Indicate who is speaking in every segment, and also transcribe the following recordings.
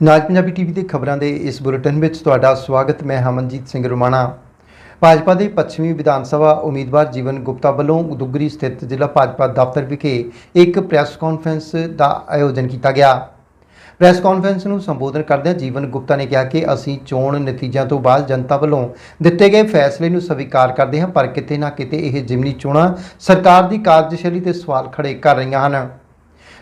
Speaker 1: ਨਾਜ Punjabi TV ਦੇ ਖਬਰਾਂ ਦੇ ਇਸ ਬੁਲੇਟਿਨ ਵਿੱਚ ਤੁਹਾਡਾ ਸਵਾਗਤ, ਮੈਂ ਹਮਨਜੀਤ ਸਿੰਘ ਰੁਮਾਣਾ। ਭਾਜਪਾ ਦੇ ਪੱਛਮੀ ਵਿਧਾਨ ਸਭਾ ਉਮੀਦਵਾਰ ਜੀਵਨ ਗੁਪਤਾ ਵੱਲੋਂ ਦੁੱਗਰੀ ਸਥਿਤ ਜ਼ਿਲ੍ਹਾ ਭਾਜਪਾ ਦਫ਼ਤਰ ਵਿਖੇ ਇੱਕ ਪ੍ਰੈਸ ਕਾਨਫਰੰਸ ਦਾ ਆਯੋਜਨ ਕੀਤਾ ਗਿਆ। ਪ੍ਰੈਸ ਕਾਨਫਰੰਸ ਨੂੰ ਸੰਬੋਧਨ ਕਰਦਿਆਂ ਜੀਵਨ ਗੁਪਤਾ ਨੇ ਕਿਹਾ ਕਿ ਅਸੀਂ ਚੋਣ ਨਤੀਜਿਆਂ ਤੋਂ ਬਾਅਦ ਜਨਤਾ ਵੱਲੋਂ ਦਿੱਤੇ ਗਏ ਫੈਸਲੇ ਨੂੰ ਸਵੀਕਾਰ ਕਰਦੇ ਹਾਂ, ਪਰ ਕਿਤੇ ਨਾ ਕਿਤੇ ਇਹ ਜਿਮਨੀ ਚੋਣਾਂ ਸਰਕਾਰ ਦੀ ਕਾਰਜਸ਼ੈਲੀ ਤੇ ਸਵਾਲ ਖੜੇ ਕਰ ਰਹੀਆਂ ਹਨ।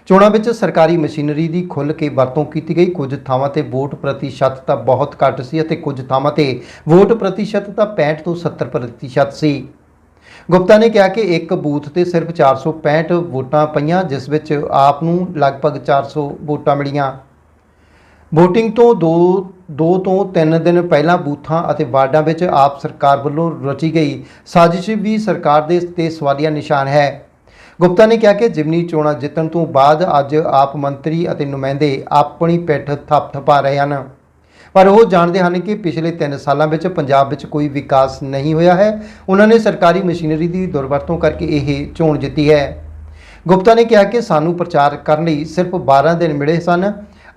Speaker 1: ਚੋਣਾਂ ਵਿੱਚ ਸਰਕਾਰੀ ਮਸ਼ੀਨਰੀ ਦੀ ਖੁੱਲ੍ਹ ਕੇ ਵਰਤੋਂ ਕੀਤੀ ਗਈ। ਕੁਝ ਥਾਵਾਂ ਤੇ ਵੋਟ ਪ੍ਰਤੀਸ਼ਤ ਤਾਂ ਬਹੁਤ ਘੱਟ ਸੀ ਅਤੇ ਕੁਝ ਥਾਵਾਂ ਤੇ ਵੋਟ ਪ੍ਰਤੀਸ਼ਤ ਤਾਂ 65 ਤੋਂ 70 ਪ੍ਰਤੀਸ਼ਤ ਸੀ। ਗੁਪਤਾ ਨੇ ਕਿਹਾ ਕਿ ਇੱਕ ਬੂਥ ਤੇ ਸਿਰਫ 465 ਵੋਟਾਂ ਪਈਆਂ, ਜਿਸ ਵਿੱਚ ਆਪ ਨੂੰ ਲਗਭਗ 400 ਵੋਟਾਂ ਮਿਲੀਆਂ। VOTING ਤੋਂ 2 2 ਤੋਂ 3 ਦਿਨ ਪਹਿਲਾਂ ਬੂਥਾਂ ਅਤੇ ਵਾਰਡਾਂ ਵਿੱਚ ਆਪ ਸਰਕਾਰ ਵੱਲੋਂ ਰਚੀ ਗਈ ਸਾਜ਼ਿਸ਼ ਵੀ ਸਰਕਾਰ ਦੇ ਤੇ ਸਵਾਲੀਆ ਨਿਸ਼ਾਨ ਹੈ। ਗੁਪਤਾ ਨੇ ਕਿਹਾ ਕਿ ਜਿਮਨੀ ਚੋਣਾਂ ਜਿੱਤਣ ਤੋਂ ਬਾਅਦ ਅੱਜ ਆਪ ਮੰਤਰੀ ਅਤੇ ਨੁਮਾਇੰਦੇ ਆਪਣੀ ਪਿੱਠ ਥੱਪ ਥਪਾ ਰਹੇ ਹਨ। ਪਰ ਉਹ ਜਾਣਦੇ ਹਨ ਕਿ ਪਿਛਲੇ 3 ਸਾਲਾਂ ਵਿੱਚ ਪੰਜਾਬ ਵਿੱਚ ਕੋਈ ਵਿਕਾਸ ਨਹੀਂ ਹੋਇਆ ਹੈ। ਉਹਨਾਂ ਨੇ ਸਰਕਾਰੀ ਮਸ਼ੀਨਰੀ ਦੀ ਦੁਰਵਰਤੋਂ ਕਰਕੇ ਇਹ ਚੋਣ ਜਿੱਤੀ ਹੈ। ਗੁਪਤਾ ਨੇ ਕਿਹਾ ਕਿ ਸਾਨੂੰ ਪ੍ਰਚਾਰ ਕਰਨ ਲਈ ਸਿਰਫ 12 ਦਿਨ ਮਿਲੇ ਸਨ।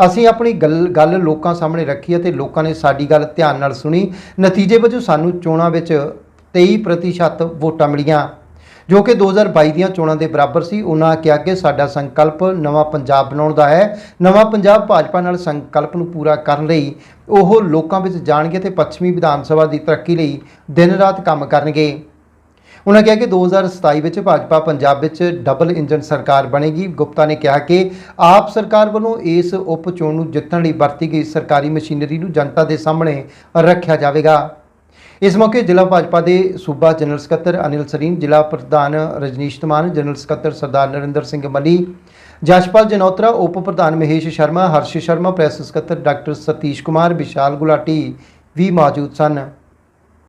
Speaker 1: ਅਸੀਂ ਆਪਣੀ ਗੱਲ ਗੱਲ ਲੋਕਾਂ ਸਾਹਮਣੇ ਰੱਖੀ ਅਤੇ ਲੋਕਾਂ ਨੇ ਸਾਡੀ ਗੱਲ ਧਿਆਨ ਨਾਲ ਸੁਣੀ। ਨਤੀਜੇ ਵਜੋਂ ਸਾਨੂੰ ਚੋਣਾਂ ਵਿੱਚ 23% ਵੋਟਾਂ ਮਿਲੀਆਂ। ਜੋ ਕਿ 2022 ਦੀਆਂ ਚੋਣਾਂ ਦੇ ਬਰਾਬਰ ਸੀ, ਉਹਨਾਂ ਕਿਹਾ ਕਿ ਸਾਡਾ ਸੰਕਲਪ ਨਵਾਂ ਪੰਜਾਬ ਬਣਾਉਣ ਦਾ ਹੈ। ਨਵਾਂ ਪੰਜਾਬ ਭਾਜਪਾ ਨਾਲ ਸੰਕਲਪ ਨੂੰ ਪੂਰਾ ਕਰਨ ਲਈ ਉਹ ਲੋਕਾਂ ਵਿੱਚ ਜਾਣਗੇ ਤੇ ਪੱਛਮੀ ਵਿਧਾਨ ਸਭਾ ਦੀ ਤਰੱਕੀ ਲਈ ਦਿਨ ਰਾਤ ਕੰਮ ਕਰਨਗੇ। ਉਹਨਾਂ ਕਿਹਾ ਕਿ 2027 ਵਿੱਚ ਭਾਜਪਾ ਪੰਜਾਬ ਵਿੱਚ ਡਬਲ ਇੰਜਨ ਸਰਕਾਰ ਬਣੇਗੀ। ਗੁਪਤਾ ਨੇ ਕਿਹਾ ਕਿ ਆਪ ਸਰਕਾਰ ਵੱਲੋਂ ਇਸ ਉਪ ਚੋਣ ਨੂੰ ਜਿੱਤਣ ਲਈ ਵਰਤੀ ਗਈ ਸਰਕਾਰੀ ਮਸ਼ੀਨਰੀ ਨੂੰ ਜਨਤਾ ਦੇ ਸਾਹਮਣੇ ਰੱਖਿਆ ਜਾਵੇਗਾ। ਇਸ ਮੌਕੇ ਜ਼ਿਲ੍ਹਾ ਭਾਜਪਾ ਦੇ ਸੂਬਾ ਜਨਰਲ ਸਕੱਤਰ ਅਨਿਲ ਸਰੀਨ ਜ਼ਿਲ੍ਹਾ ਪ੍ਰਧਾਨ ਰਜਨੀਸ਼ ਧਮਾਨ, ਜਨਰਲ ਸਕੱਤਰ ਸਰਦਾਰ ਨਰਿੰਦਰ ਸਿੰਘ ਮਲੀ ਜਸ਼ਪਾਲ ਜਨੋਤਰਾ, ਉਪ ਪ੍ਰਧਾਨ ਮਹੇਸ਼ ਸ਼ਰਮਾ, ਹਰਸ਼ ਸ਼ਰਮਾ, ਪ੍ਰੈਸ ਸਕੱਤਰ ਡਾਕਟਰ ਸਤੀਸ਼ ਕੁਮਾਰ, ਵਿਸ਼ਾਲ ਗੁਲਾਟੀ ਵੀ ਮੌਜੂਦ ਸਨ।